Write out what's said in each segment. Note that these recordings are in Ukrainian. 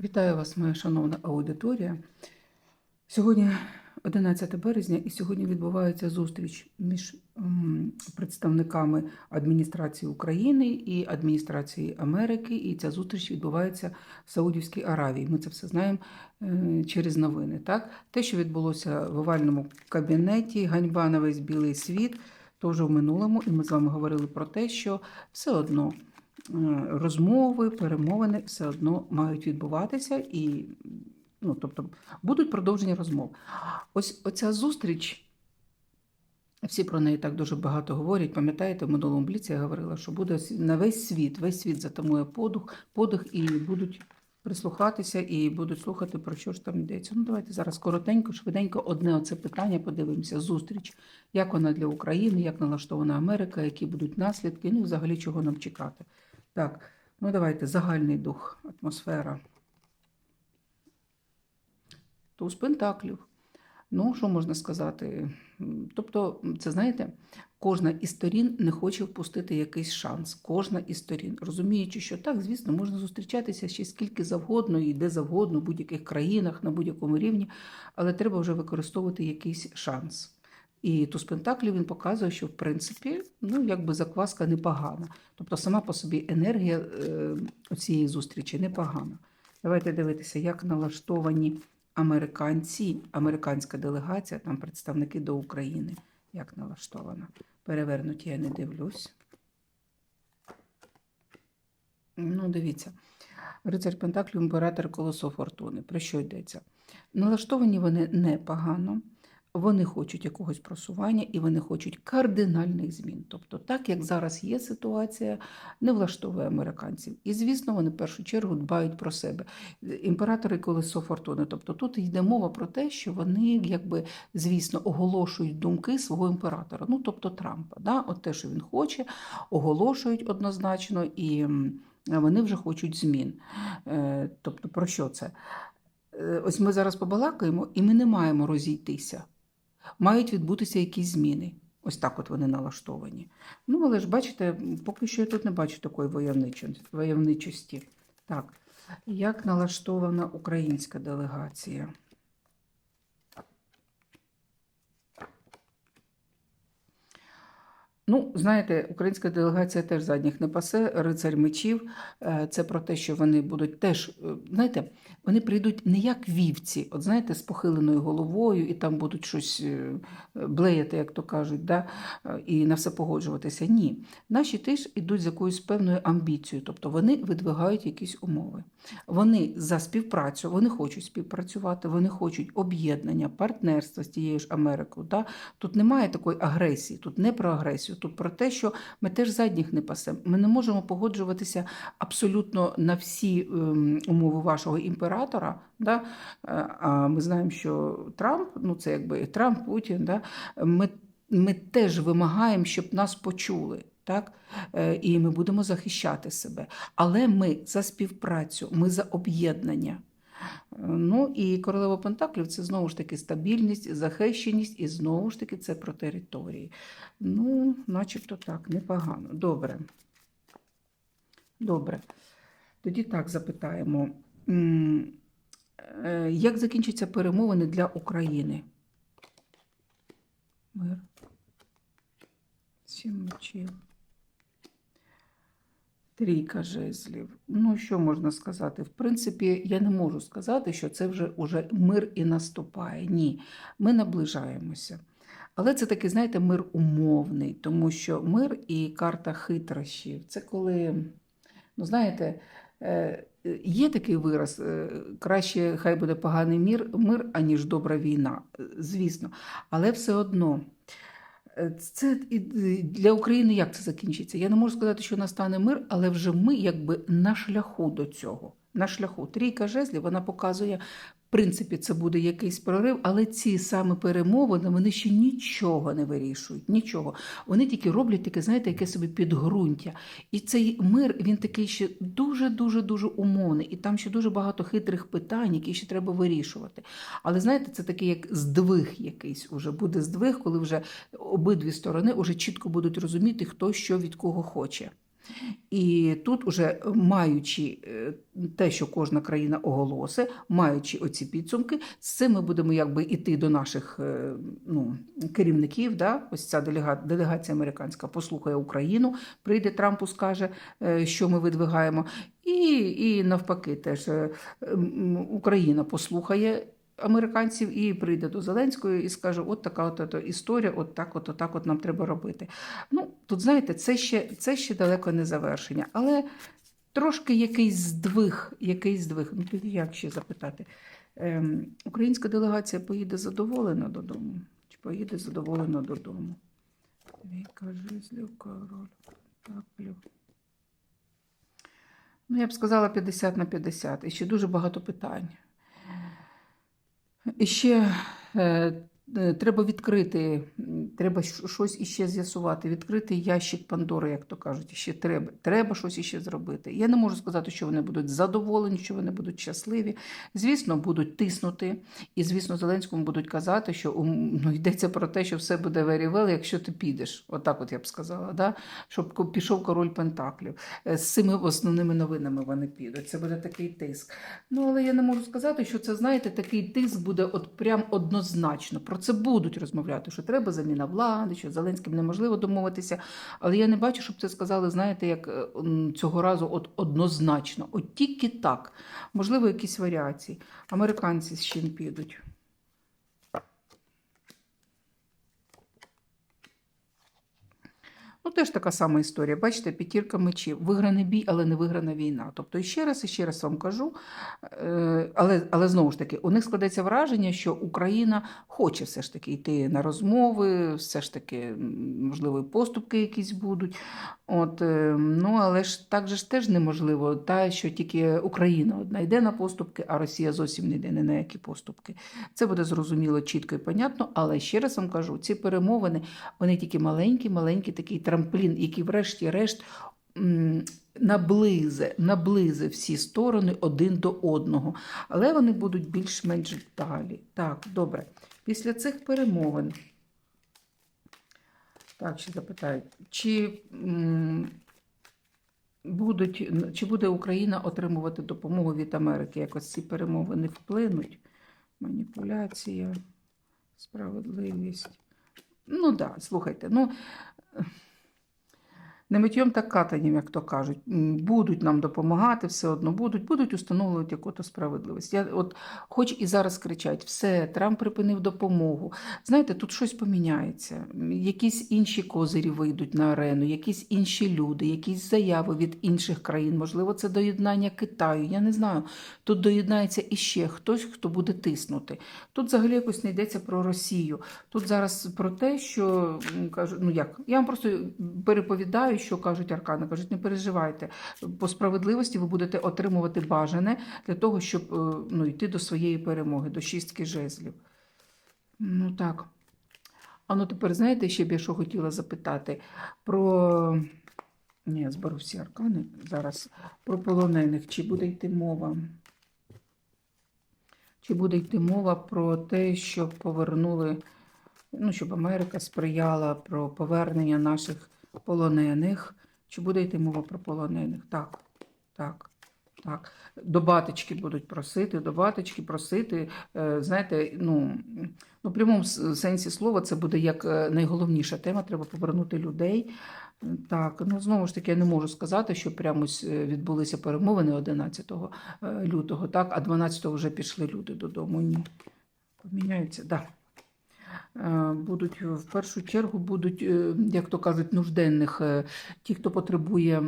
Вітаю вас, моя шановна аудиторія. Сьогодні 11 березня, і сьогодні відбувається зустріч між представниками адміністрації України і адміністрації Америки. І ця зустріч відбувається в Саудівській Аравії. Ми це все знаємо е, через новини. Так, те, що відбулося в овальному кабінеті, ганьба на весь білий світ, то вже в минулому, і ми з вами говорили про те, що все одно розмови, перемовини все одно мають відбуватися і. Ну, тобто будуть продовження розмов. Ось оця зустріч, всі про неї так дуже багато говорять. Пам'ятаєте, в минулому бліці я говорила, що буде на весь світ, весь світ затамує подух, подих і будуть прислухатися і будуть слухати, про що ж там йдеться. Ну, давайте зараз коротенько, швиденько, одне оце питання подивимося. Зустріч, як вона для України, як налаштована Америка, які будуть наслідки, ну і взагалі чого нам чекати. Так, ну давайте загальний дух, атмосфера. Туз Пентаклів. Ну, що можна сказати? Тобто, це знаєте, кожна із сторін не хоче впустити якийсь шанс. Кожна із сторін, розуміючи, що так, звісно, можна зустрічатися ще скільки завгодно і де завгодно, в будь-яких країнах, на будь-якому рівні, але треба вже використовувати якийсь шанс. І туз Пентаклів він показує, що в принципі, ну якби закваска непогана. Тобто сама по собі енергія е, цієї зустрічі непогана. Давайте дивитися, як налаштовані американці, американська делегація, там представники до України, як налаштована. Перевернуті я не дивлюсь. Ну, дивіться. Рицар Пентаклів, імператор колесо фортуни. Про що йдеться? Налаштовані вони непогано, вони хочуть якогось просування і вони хочуть кардинальних змін. Тобто, так як зараз є ситуація, не влаштовує американців. І, звісно, вони в першу чергу дбають про себе. Імператори колесо фортуни. Тобто тут йде мова про те, що вони, якби, звісно, оголошують думки свого імператора, ну тобто Трампа. Да? От те, що він хоче, оголошують однозначно, і вони вже хочуть змін. Е, Тобто, про що це? Е, Ось ми зараз побалакаємо, і ми не маємо розійтися. Мають відбутися якісь зміни. Ось так от вони налаштовані. Ну, але ж бачите, поки що я тут не бачу такої войовничості. Так, як налаштована українська делегація? Ну, знаєте, українська делегація теж задніх не пасе, рицарь мечів. Е, Це про те, що вони будуть теж, е, знаєте, вони прийдуть не як вівці, от знаєте, з похиленою головою, і там будуть щось е, блеяти, як то кажуть, да? і на все погоджуватися. Ні. Наші теж ідуть з якоюсь певною амбіцією, тобто вони видвигають якісь умови. Вони за співпрацю, вони хочуть співпрацювати, вони хочуть об'єднання, партнерства з тією ж Америкою. Да? Тут немає такої агресії, тут не про агресію, тут про те, що ми теж задніх не пасемо. Ми не можемо погоджуватися абсолютно на всі ем, умови вашого імператора. Да? Е, А ми знаємо, що Трамп, ну це якби Трамп, Путін, да? ми, ми теж вимагаємо, щоб нас почули. Так? Е, І ми будемо захищати себе. Але ми за співпрацю, ми за об'єднання. Ну і королева Пентаклів це знову ж таки стабільність, захищеність, і знову ж таки це про території. Ну, начебто так, непогано. Добре. Добре. Тоді так запитаємо. Е, Як закінчаться перемовини для України? Мир. Сім мечів. Трійка жезлів. Ну, що можна сказати? В принципі, я не можу сказати, що це вже уже мир і наступає. Ні, ми наближаємося. Але це такий, знаєте, мир умовний, тому що мир і карта хитрощів це коли, ну знаєте, е, є такий вираз: е, краще хай буде поганий мір, мир, аніж добра війна. Звісно, але все одно. Е, Це і для України як це закінчиться? Я не можу сказати, що настане мир, але вже ми якби на шляху до цього. На шляху. Трійка жезлів вона показує, принципі, це буде якийсь прорив, але ці саме перемовини вони ще нічого не вирішують. Нічого. Вони тільки роблять таке, знаєте, яке собі підґрунтя. І цей мир він такий ще дуже дуже дуже умовний, і там ще дуже багато хитрих питань, які ще треба вирішувати. Але знаєте, це такий як здвиг якийсь уже буде здвиг, коли вже обидві сторони вже чітко будуть розуміти, хто що від кого хоче. І тут, уже маючи е, те, що кожна країна оголосить, маючи оці підсумки, з цим ми будемо якби іти до наших е, ну, керівників. Да? Ось ця делега- делегація американська послухає Україну, прийде Трампу, скаже, е, що ми видвигаємо. І, і навпаки, теж Україна послухає. Американців і прийде до Зеленського і скаже: от така от, історія, от так, от, так от нам треба робити. Ну, тут знаєте, це ще, це ще далеко не завершення, але трошки якийсь здвиг, якийсь здвиг. Ну, тоді як ще запитати? Ем, українська делегація поїде задоволена додому? Чи поїде задоволена додому? Ну, я б сказала 50 на 50. І ще дуже багато питань. І ще е, треба відкрити, треба щось іще з'ясувати, відкрити ящик Пандори, як то кажуть, іще треба. Треба щось іще зробити. Я не можу сказати, що вони будуть задоволені, що вони будуть щасливі. Звісно, будуть тиснути, і звісно, Зеленському будуть казати, що ну, йдеться про те, що все буде very well, якщо ти підеш. Отак, от я б сказала, да? щоб пішов король Пентаклів. Е, З цими основними новинами вони підуть. Це буде такий тиск. Ну, але я не можу сказати, що це, знаєте, такий тиск буде от прям однозначно. Про це будуть розмовляти, що треба заміна влади, що Зеленським неможливо домовитися. Але я не бачу, щоб це сказали, знаєте, як е, цього разу от однозначно. От тільки так. Можливо, якісь варіації. Американці з чим підуть. Ну, теж така сама історія. Бачите, п'ятірка мечів. Виграний бій, але не виграна війна. Тобто, ще раз і ще раз вам кажу, е, але, але знову ж таки, у них складеться враження, що Україна хоче все ж таки йти на розмови, все ж таки, можливо, поступки якісь будуть. От, е, ну, але ж так же ж теж неможливо, та, що тільки Україна одна йде на поступки, а Росія зовсім не йде ні на які поступки. Це буде зрозуміло, чітко і понятно, але ще раз вам кажу, ці перемовини, вони тільки маленький, маленький такий трамплін, який врешті-решт м, наблизе, наблизе всі сторони один до одного. Але вони будуть більш-менш далі. Так, добре. Після цих перемовин. Так, ще запитають, чи будуть, чи буде Україна отримувати допомогу від Америки? Якось ці перемовини вплинуть? Маніпуляція, справедливість. Ну так, да, слухайте, ну. Не миттєм так катанням, як то кажуть. Будуть нам допомагати, все одно будуть, будуть установлювати яку-то справедливість. Я, от, хоч і зараз кричать, все, Трамп припинив допомогу. Знаєте, тут щось поміняється. Якісь інші козирі вийдуть на арену, якісь інші люди, якісь заяви від інших країн. Можливо, це доєднання Китаю. Я не знаю. Тут доєднається іще хтось, хто буде тиснути. Тут взагалі якось не йдеться про Росію. Тут зараз про те, що кажу, ну як, я вам просто переповідаю, що кажуть аркани. Кажуть, не переживайте. По справедливості ви будете отримувати бажане для того, щоб е, ну, йти до своєї перемоги, до шістки жезлів. Ну так. А ну тепер знаєте, ще б я що хотіла запитати про. Ні, я зберу всі аркани зараз. Про полонених. Чи буде йти мова? Чи буде йти мова про те, щоб повернули, ну, щоб Америка сприяла про повернення наших полонених? Чи буде йти мова про полонених? Так, так, так. До батечки будуть просити, до батечки просити. Е, Знаєте, ну, ну, в прямому сенсі слова це буде як е, найголовніша тема. Треба повернути людей. Так, ну знову ж таки, я не можу сказати, що прямо е, відбулися перемовини 11 е, лютого, так, а 12 вже пішли люди додому. Ні. Поміняються, так. Да. Е, Будуть в першу чергу будуть, е, як то кажуть, нужденних, е, ті, хто потребує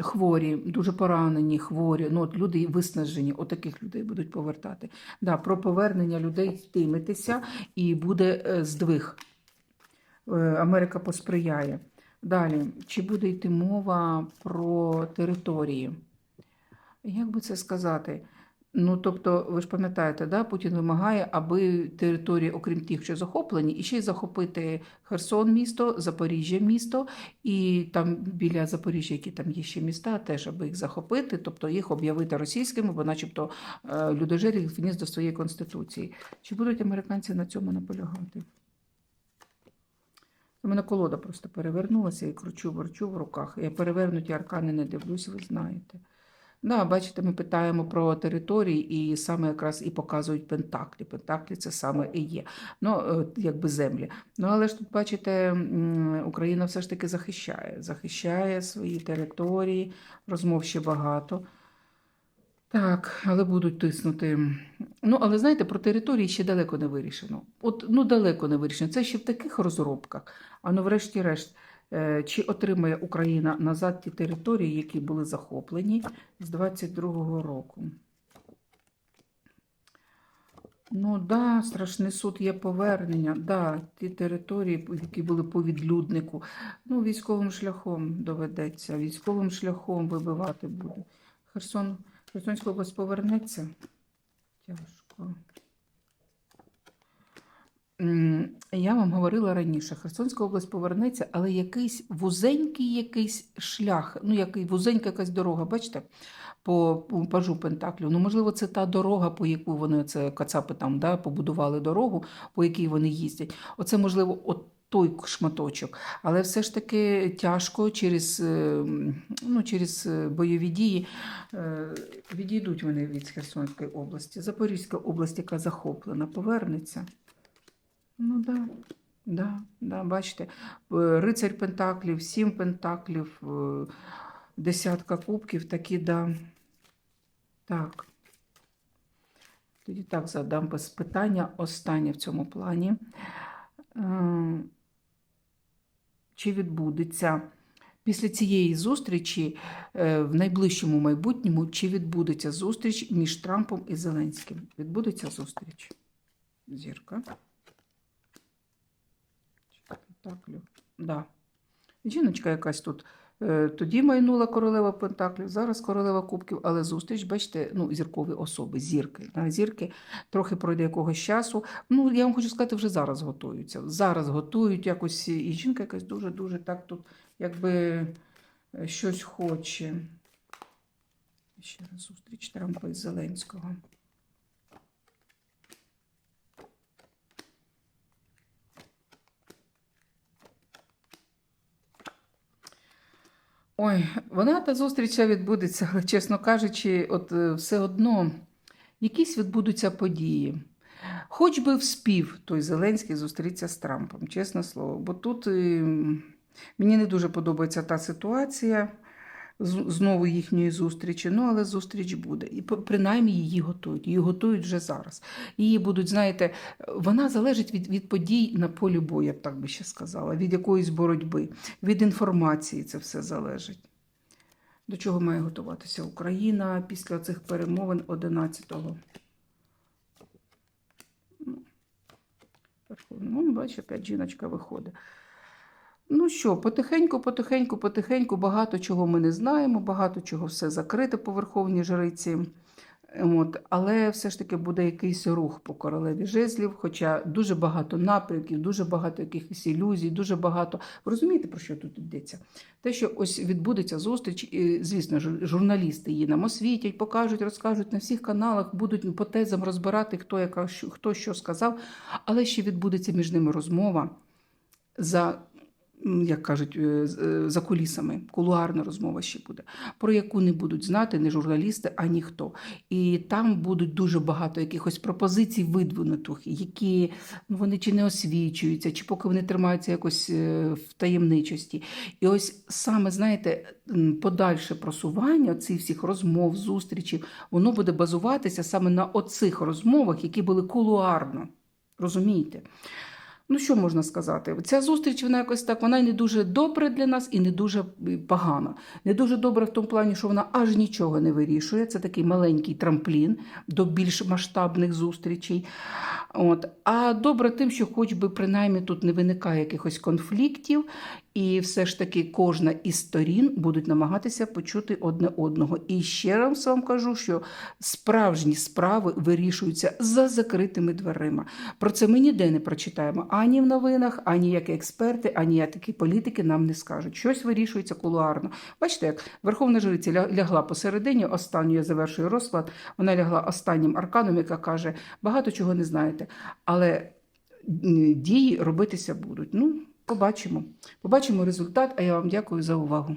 хворі, дуже поранені, хворі, ну от люди виснажені, отаких людей будуть повертати. Да, про повернення людей йтиметься і буде е, здвиг. Е, Америка посприяє. Далі, чи буде йти мова про території? Як би це сказати? Ну, тобто, ви ж пам'ятаєте, да, Путін вимагає, аби території, окрім тих, що захоплені, і ще й захопити Херсон місто, Запоріжжя місто, і там біля Запоріжжя, які там є ще міста, теж аби їх захопити, тобто їх об'явити російськими, бо начебто е, людожер їх вніс до своєї конституції. Чи будуть американці на цьому наполягати? У мене колода просто перевернулася і кручу, верчу в руках. Я перевернуті аркани не дивлюсь, ви знаєте. Да, бачите, ми питаємо про території і саме якраз і показують пентаклі. Пентаклі це саме і є. Ну, е, якби землі. Ну, але ж тут, бачите, Україна все ж таки захищає. Захищає свої території, розмов ще багато. Так, але будуть тиснути. Ну, але знаєте, про території ще далеко не вирішено. От ну далеко не вирішено. Це ще в таких розробках. А ну, врешті-решт, чи отримає Україна назад ті території, які були захоплені з 22-го року? Ну да, страшний суд є повернення. Да, ті території, які були по відлюднику. Ну, військовим шляхом доведеться. Військовим шляхом вибивати буде. Херсон, Херсонська область повернеться. Тяжко. Я вам говорила раніше, Херсонська область повернеться, але якийсь вузенький якийсь шлях, ну який вузенька якась дорога, бачите, по по пажу Пентаклю. Ну, можливо, це та дорога, по яку вони це кацапи там да, побудували дорогу, по якій вони їздять. Оце, можливо, от той шматочок. Але все ж таки тяжко через, е, ну, через е, бойові дії е, відійдуть вони від Херсонської області. Запорізька область, яка захоплена, повернеться. Ну да, да, да, бачите, е, рицарь Пентаклів, сім Пентаклів, е, десятка кубків, такі да. Так. Тоді так задам без питання. Останнє в цьому плані. Е, Чи відбудеться після цієї зустрічі в найближчому майбутньому, чи відбудеться зустріч між Трампом і Зеленським? Відбудеться зустріч? Зірка. Пентаклів. Да. Жіночка якась тут. е, Тоді майнула королева Пентаклів, зараз королева кубків, але зустріч, бачите, ну, зіркові особи, зірки. Зірки трохи пройде якогось часу. Ну, я вам хочу сказати, вже зараз готуються. Зараз готують якось, і жінка якась дуже-дуже так тут, якби е, щось хоче. Ще раз зустріч Трампа і Зеленського. Ой, вона та зустріч відбудеться, але, чесно кажучи, от е, все одно якісь відбудуться події. Хоч би вспів той Зеленський зустрітися з Трампом, чесне слово. Бо тут е, мені не дуже подобається та ситуація знову їхньої зустрічі, ну але зустріч буде. І принаймні її готують. Її готують вже зараз. Її будуть, знаєте, вона залежить від, від подій на полі бою, я б так би ще сказала, від якоїсь боротьби, від інформації це все залежить. До чого має готуватися Україна після цих перемовин 11-го? Ну, Ну, бачиш, опять жіночка виходить. Ну що, потихеньку, потихеньку, потихеньку, багато чого ми не знаємо, багато чого все закрите по Верховній Жриці. От, але все ж таки буде якийсь рух по королеві жезлів, хоча дуже багато напрямків, дуже багато якихось ілюзій, дуже багато. Ви розумієте, про що тут йдеться? Те, що ось відбудеться зустріч, і, звісно, журналісти її нам освітять, покажуть, розкажуть на всіх каналах, будуть по тезам розбирати, хто, яка, хто що сказав, але ще відбудеться між ними розмова за. Як кажуть, е, е, за кулісами, кулуарна розмова ще буде, про яку не будуть знати ні журналісти, а ніхто. І там будуть дуже багато якихось пропозицій видвинутих, які ну, вони чи не освічуються, чи поки вони тримаються якось е, в таємничості. І ось саме, знаєте, подальше просування цих всіх розмов, зустрічей, воно буде базуватися саме на оцих розмовах, які були кулуарно. Розумієте? Ну, що можна сказати? Ця зустріч, вона якось так, вона не дуже добра для нас і не дуже погана. Не дуже добра в тому плані, що вона аж нічого не вирішує. Це такий маленький трамплін до більш масштабних зустрічей. От. А добре тим, що хоч би принаймні тут не виникає якихось конфліктів, і все ж таки кожна із сторін будуть намагатися почути одне одного. І ще раз вам кажу, що справжні справи вирішуються за закритими дверима. Про це ми ніде не прочитаємо ані в новинах, ані як експерти, ані як такі політики нам не скажуть. Щось вирішується кулуарно. Бачите, як Верховна Жриця лягла посередині, останньою завершує розклад. Вона лягла останнім арканом, яка каже: багато чого не знаєте, але дії робитися будуть. Ну, Побачимо. Побачимо результат, а я вам дякую за увагу.